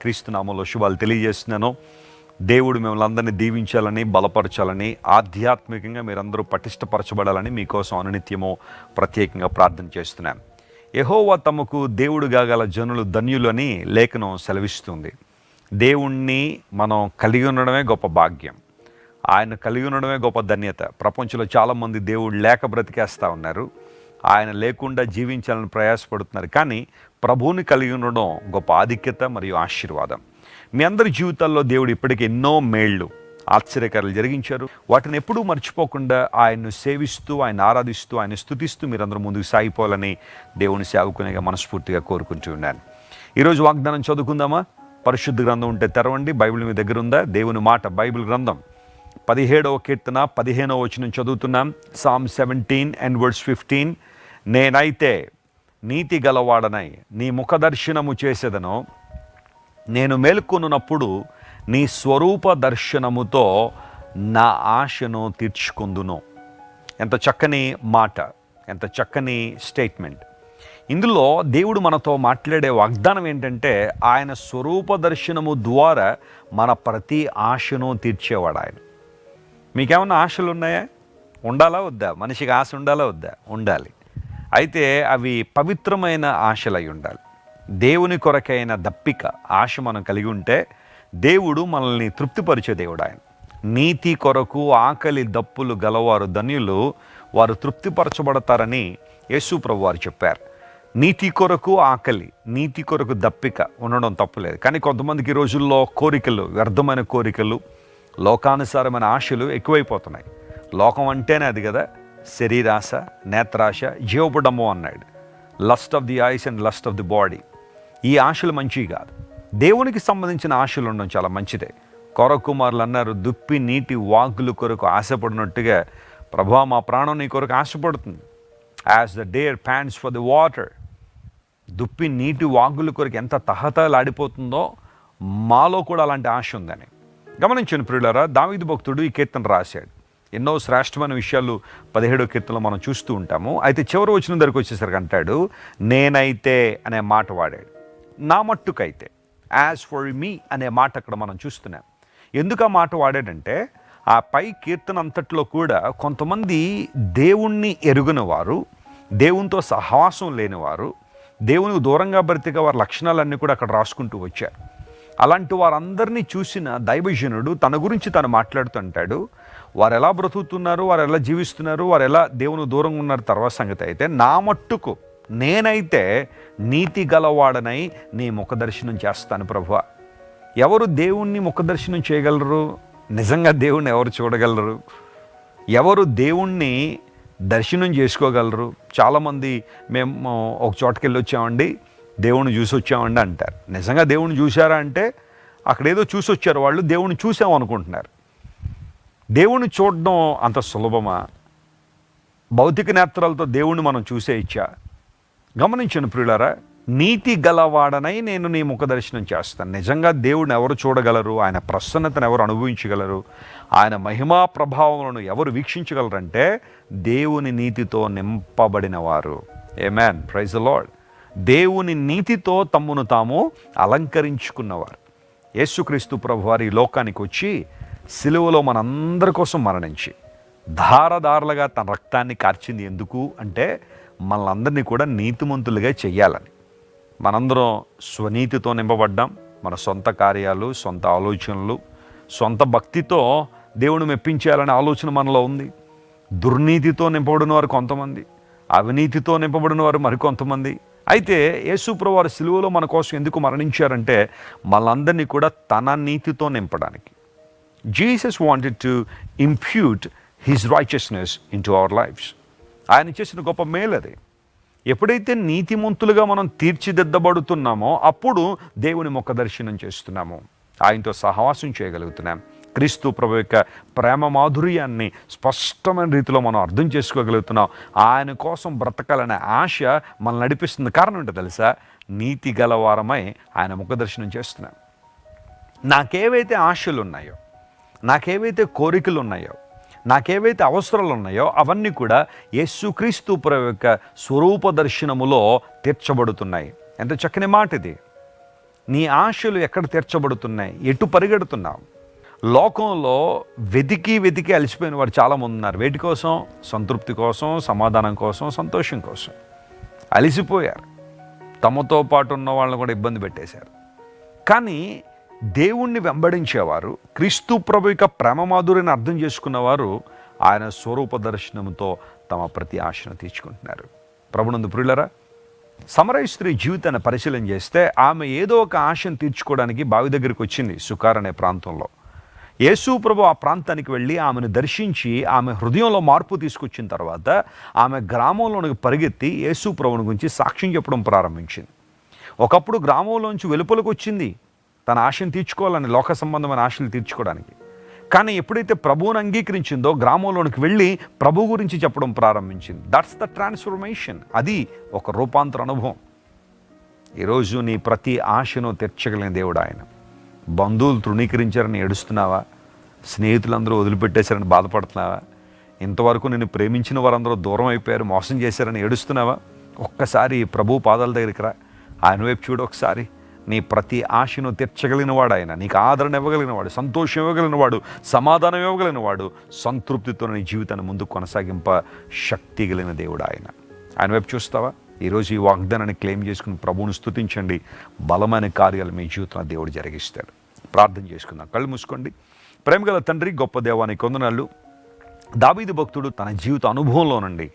క్రీస్తు నామంలో శుభాలు తెలియజేస్తున్నాను. దేవుడు మిమ్మల్ని అందరినీ దీవించాలని బలపరచాలని ఆధ్యాత్మికంగా మీరందరూ పటిష్టపరచబడాలని మీకోసం అనునిత్యము ప్రత్యేకంగా ప్రార్థన చేస్తున్నాను యహోవా తమకు దేవుడుగా గల జనులు ధన్యులని లేఖనం సెలవిస్తుంది. దేవుణ్ణి మనం కలిగి ఉండడమే గొప్ప భాగ్యం. ఆయన కలిగి ఉండడమే గొప్ప ధన్యత. ప్రపంచంలో చాలామంది దేవుడు లేక బ్రతికేస్తూ ఉన్నారు. ఆయన లేకుండా జీవించాలని ప్రయాసపడుతున్నారు. కానీ ప్రభువుని కలిగి ఉండడం గొప్ప ఆధిక్యత మరియు ఆశీర్వాదం. మీ అందరి జీవితాల్లో దేవుడు ఇప్పటికీ ఎన్నో మేళ్ళు ఆశ్చర్యకారాలు జరిగించారు. వాటిని ఎప్పుడూ మర్చిపోకుండా ఆయన్ను సేవిస్తూ ఆయన ఆరాధిస్తూ ఆయన స్థుతిస్తూ మీరందరూ ముందుకు సాగిపోవాలని దేవుని సేవకునిగా మనస్ఫూర్తిగా కోరుకుంటూ ఉన్నాను. ఈరోజు వాగ్దానం చదువుకుందామా? పరిశుద్ధ గ్రంథం ఉంటే తెరవండి. బైబిల్ మీ దగ్గర ఉందా? దేవుని మాట బైబిల్ గ్రంథం పదిహేడవ కీర్తన పదిహేనవ వచనం చదువుతున్నాం. Psalm seventeen and words fifteen నేనైతే నీతి గలవాడనై నీ ముఖదర్శనము చేసేదను. నేను మేల్కొనున్నప్పుడు నీ స్వరూప దర్శనముతో నా ఆశను తీర్చుకుందును. ఎంత చక్కని మాట ఎంత చక్కని స్టేట్మెంట్. ఇందులో దేవుడు మనతో మాట్లాడే వాగ్దానం ఏంటంటే ఆయన స్వరూప దర్శనము ద్వారా మన ప్రతి ఆశను తీర్చేవాడు ఆయన మీకేమన్నా ఆశలు ఉన్నాయా? ఉండాలా వద్దా? మనిషికి ఆశ ఉండాలా వద్దా? ఉండాలి. అయితే అవి పవిత్రమైన ఆశలై ఉండాలి. దేవుని కొరకైన దప్పిక ఆశ మనం కలిగి ఉంటే దేవుడు మనల్ని తృప్తిపరిచే దేవుడు ఆయన. నీతి కొరకు ఆకలి దప్పులు గలవారు ధన్యులు వారు తృప్తిపరచబడతారని యేసు ప్రభు వారు చెప్పారు. నీతి కొరకు ఆకలి నీతి కొరకు దప్పిక ఉండడం తప్పులేదు. కానీ కొంతమందికి ఈ రోజుల్లో కోరికలు వ్యర్థమైన కోరికలు లోకానుసారమైన ఆశలు ఎక్కువైపోతున్నాయి. లోకం అంటేనే అది కదా? శరీరాశ నేత్రాశ జీవపడము అన్నాడు. Lust of the eyes and lust of the body ఈ ఆశలు మంచివి కాదు. దేవునికి సంబంధించిన ఆశలు ఉండడం చాలా మంచిదే. కొరకుమారులు అన్నారు దుప్పి నీటి వాగులు కొరకు ఆశపడినట్టుగా ప్రభా మా ప్రాణం నీ కొరకు ఆశపడుతుంది. As the deer pants for the water దుప్పి నీటి వాగుల కొరకు ఎంత తహతలాడిపోతుందో మాలో కూడా అలాంటి ఆశ ఉందని. గమనించండి ప్రియులరా దావిదు భక్తుడు ఈ కీర్తన రాశాడు. ఎన్నో శ్రేష్టమైన విషయాలు పదిహేడో కీర్తనలో మనం చూస్తూ ఉంటాము. అయితే చివరి వచ్చిన దగ్గరకు వచ్చేసరికి అంటాడు నేనైతే అనే మాట వాడాడు. నా మట్టుకైతే యాజ్ ఫర్ మీ అనే మాట అక్కడ మనం చూస్తున్నాం. ఎందుకు ఆ మాట వాడాడంటే ఆ పై కీర్తన అంతట్లో కూడా కొంతమంది దేవుణ్ణి ఎరుగని వారు దేవునితో సహవాసం లేనివారు దేవునికి దూరంగా బ్రతిక వారి లక్షణాలన్నీ కూడా అక్కడ రాసుకుంటూ వచ్చారు. అలాంటి వారందరినీ చూసిన దైవజనుడు తన గురించి తను మాట్లాడుతుంటాడు. వారు ఎలా బ్రతుకుతున్నారు వారు ఎలా జీవిస్తున్నారు వారు ఎలా దేవుని దూరంగా ఉన్నారు తర్వాత సంగతి అయితే నా మట్టుకు నేనైతే నీతి గలవాడనై నీ ముఖదర్శనం చేస్తాను ప్రభు ఎవరు దేవుణ్ణి ముఖదర్శనం చేయగలరు? నిజంగా దేవుణ్ణి ఎవరు చూడగలరు? ఎవరు దేవుణ్ణి దర్శనం చేసుకోగలరు? చాలామంది మేము ఒక చోటకి వెళ్ళి వచ్చామండి. దేవుణ్ణి చూసి వచ్చామండి అంటారు. నిజంగా దేవుణ్ణి చూశారా అంటే అక్కడ ఏదో చూసి వచ్చారు వాళ్ళు దేవుణ్ణి చూసాం అనుకుంటున్నారు. దేవుణ్ణి చూడడం అంత సులభమా? భౌతిక నేత్రాలతో దేవుణ్ణి మనం చూసే ఇచ్చా? గమనించను ప్రియులరా నీతి గలవాడనై నేను నీ ముఖ దర్శనం చేస్తాను. నిజంగా దేవుడిని ఎవరు చూడగలరు? ఆయన ప్రసన్నతను ఎవరు అనుభవించగలరు? ఆయన మహిమా ప్రభావములను ఎవరు వీక్షించగలరంటే దేవుని నీతితో నింపబడిన వారు ఏ మ్యాన్ ప్రైజ్ లాడ్ దేవుని నీతితో తమ్మును తాము అలంకరించుకున్నవారు. యేసుక్రీస్తు ప్రభు వారి లోకానికి వచ్చి సిలువలో మనందరి కోసం మరణించి ధారధారలుగా తన రక్తాన్ని కార్చింది ఎందుకు అంటే మనలందరినీ కూడా నీతిమంతులుగా చెయ్యాలని. మనందరం స్వనీతితో నింపబడ్డాం. మన సొంత కార్యాలు సొంత ఆలోచనలు సొంత భక్తితో దేవుని మెప్పించాలనే ఆలోచన మనలో ఉంది. దుర్నీతితో నింపబడిన వారు కొంతమంది అవినీతితో నింపబడిన వారు మరికొంతమంది. అయితే యేసుప్రభు వారు సిలువలో మన కోసం ఎందుకు మరణించారంటే మనందరినీ కూడా తన నీతితో నింపడానికి. Jesus wanted to impute his righteousness into our lives ఆయన చేసిన గొప్ప మేలు అది. ఎప్పుడైతే నీతిమంతులుగా మనం తీర్చిదిద్దబడుతున్నామో అప్పుడు దేవుని ముఖ దర్శనం చేస్తున్నాము. ఆయనతో సహవాసం చేయగలుగుతున్నాం. క్రీస్తు ప్రభు యొక్క ప్రేమ మాధుర్యాన్ని స్పష్టమైన రీతిలో మనం అర్థం చేసుకోగలుగుతున్నాం. ఆయన కోసం బ్రతకాలనే ఆశ మనల్ని నడిపిస్తుంది. కారణం ఏంటో తెలుసా? నీతి గలవారమై ఆయన ముఖ దర్శనం చేస్తున్నాం నాకేవైతే ఆశలు ఉన్నాయో నాకేవైతే కోరికలు ఉన్నాయో నాకేవైతే అవసరాలు ఉన్నాయో అవన్నీ కూడా యేసుక్రీస్తు ప్రభు యొక్క స్వరూప దర్శనములో తీర్చబడుతున్నాయి. ఎంత చక్కని మాట ఇది నీ ఆశలు ఎక్కడ తీర్చబడుతున్నాయి? ఎటు పరిగెడుతున్నావు? లోకంలో వెతికి వెతికి అలసిపోయిన వారు చాలామంది ఉన్నారు. వేటి కోసం? సంతృప్తి కోసం సమాధానం కోసం సంతోషం కోసం. అలసిపోయారు. తమతో పాటు ఉన్న వాళ్ళని కూడా ఇబ్బంది పెట్టేశారు. కానీ దేవుణ్ణి వెంబడించేవారు క్రీస్తు ప్రభు యొక్క ప్రేమ మాధుర్యని అర్థం చేసుకున్నవారు ఆయన స్వరూప దర్శనంతో తమ ప్రతి ఆశను తీర్చుకుంటున్నారు. ప్రభునందు ప్రియులరా సమరయ స్త్రీ జీవితాన్ని పరిశీలన చేస్తే ఆమె ఏదో ఒక ఆశను తీర్చుకోవడానికి బావి దగ్గరికి వచ్చింది సుకార్ అనే ప్రాంతంలో. యేసుప్రభు ఆ ప్రాంతానికి వెళ్ళి ఆమెను దర్శించి ఆమె హృదయంలో మార్పు తీసుకొచ్చిన తర్వాత ఆమె గ్రామంలోనికి పరిగెత్తి యేసుప్రభుని గురించి సాక్ష్యం చెప్పడం ప్రారంభించింది. ఒకప్పుడు గ్రామంలోంచి వెలుపలకు వచ్చింది. తన ఆశను తీర్చుకోవాలని లోక సంబంధమైన ఆశలు తీర్చుకోవడానికి. కానీ ఎప్పుడైతే ప్రభువును అంగీకరించిందో గ్రామంలోనికి వెళ్ళి ప్రభు గురించి చెప్పడం ప్రారంభించింది. దట్స్ ద ట్రాన్స్ఫర్మేషన్ అది ఒక రూపాంతర అనుభవం. ఈరోజు నీ ప్రతి ఆశను తీర్చగలిగిన దేవుడు ఆయన. బంధువులు తృణీకరించారని ఏడుస్తున్నావా? స్నేహితులందరూ వదిలిపెట్టేశారని బాధపడుతున్నావా? ఇంతవరకు నేను ప్రేమించిన వారందరూ దూరం అయిపోయారు మోసం చేశారని ఏడుస్తున్నావా? ఒక్కసారి ప్రభు పాదాల దగ్గరికి రా. ఆయన వైపు చూడు ఒకసారి. నీ ప్రతి ఆశను తీర్చగలిగిన వాడు ఆయన నీకు ఆదరణ ఇవ్వగలిగిన వాడు సంతోషం ఇవ్వగలిగిన వాడు సమాధానం ఇవ్వగలిగిన వాడు సంతృప్తితో నీ జీవితాన్ని ముందుకు కొనసాగింప శక్తి కలిగిన దేవుడు ఆయన ఆయన వైపు చూస్తావా? ఈరోజు ఈ వాగ్దానాన్ని క్లెయిమ్ చేసుకుని ప్రభువును స్థుతించండి బలమైన కార్యాలు మీ జీవితంలో దేవుడు జరిగిస్తాడు. ప్రార్థన చేసుకుందాం. కళ్ళు మూసుకోండి. ప్రేమగల తండ్రి గొప్ప దేవానికి కొందనాళ్ళు దావీదు భక్తుడు తన జీవిత అనుభవంలో నుండి